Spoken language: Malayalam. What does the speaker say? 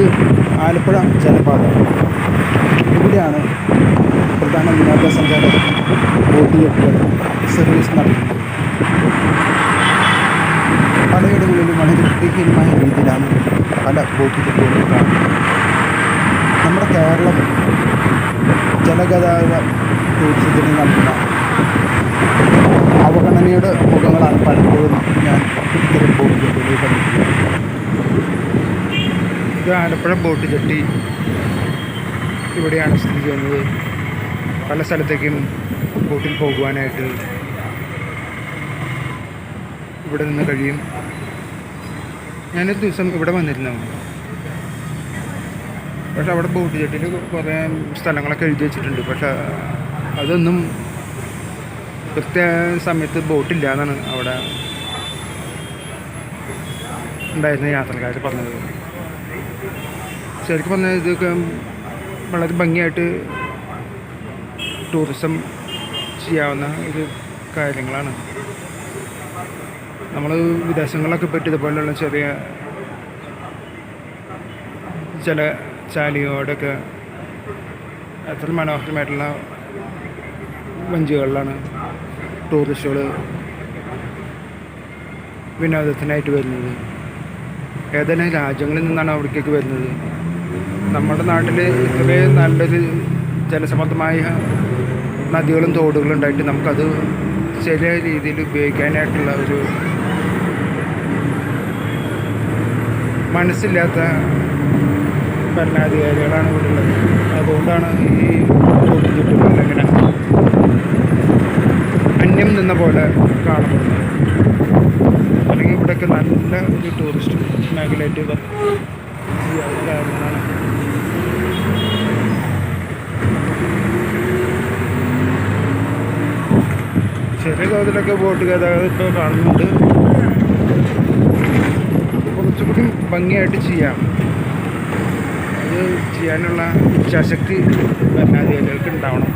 ഇത് ആലപ്പുഴ ജലപാത. ഇവിടെയാണ് പ്രധാന വിനോദസഞ്ചാര ബോട്ട് സർവീസ് നടത്തുന്നത്. പലയിടങ്ങളിലും വളരെ വൃത്തിഹീനമായ രീതിയിലാണ് പല ബോട്ട് നമ്മുടെ കേരളം ജലഗതാഗത ടൂറിസത്തിന് നൽകുന്ന ആലപ്പുഴ ബോട്ട് ജെട്ടി ഇവിടെയാണ് സ്ഥിതി ചെയ്യുന്നത്. പല സ്ഥലത്തേക്കും ബോട്ടിൽ പോകുവാനായിട്ട് ഇവിടെ നിന്ന് കഴിയും. ഞാനൊരു ദിവസം ഇവിടെ വന്നിരുന്നു. പക്ഷെ അവിടെ ബോട്ട് ജെട്ടിയിൽ കുറേ സ്ഥലങ്ങളൊക്കെ എഴുതി വെച്ചിട്ടുണ്ട്. പക്ഷെ അതൊന്നും കൃത്യ സമയത്ത് ബോട്ടില്ല എന്നാണ് അവിടെ ഉണ്ടായിരുന്ന യാത്രക്കാർ പറഞ്ഞത്. ശരിക്കും പറഞ്ഞാൽ ഇതൊക്കെ വളരെ ഭംഗിയായിട്ട് ടൂറിസം ചെയ്യാവുന്ന ഒരു കാര്യങ്ങളാണ്. നമ്മൾ വിദേശങ്ങളിലൊക്കെ പറ്റിയത് പോലെയുള്ള ചെറിയ ചില ചാലിയോടൊക്കെ അത്ര മനോഹരമായിട്ടുള്ള വഞ്ചികളിലാണ് ടൂറിസ്റ്റുകൾ വിനോദത്തിനായിട്ട് വരുന്നത്. ഏതെല്ലാം രാജ്യങ്ങളിൽ നിന്നാണ് അവിടേക്കൊക്കെ വരുന്നത്? നമ്മുടെ നാട്ടിൽ ഇത്രയും നല്ലൊരു ജലസമൃദ്ധമായ നദികളും തോടുകളും ഉണ്ടായിട്ട് നമുക്കത് ശരിയായ രീതിയിൽ ഉപയോഗിക്കാനായിട്ടുള്ള ഒരു മനസ്സില്ലാത്ത ഭരണാധികാരികളാണ് ഇവിടെ ഉള്ളത് അതുകൊണ്ടാണ് ഈ ചോദ്യം ചുറ്റുകളിൽ ഇങ്ങനെ അന്യം നിന്ന പോലെ കാണപ്പെടുന്നത്. നല്ല ഒരു ടൂറിസ്റ്റ് മേഖലയായിട്ട് ഇത് ചെയ്യാവുന്ന കാര്യങ്ങളാണ് ചെറിയ തോതിലൊക്കെ ബോട്ട് ഗതാഗതം ഇപ്പോൾ കാണുന്നുണ്ട്. കുറച്ചുകൂടി ഭംഗിയായിട്ട് ചെയ്യാം. അത് ചെയ്യാനുള്ള ഇച്ഛാശക്തി ഭരണാധികാരികൾക്ക് ഉണ്ടാവണം.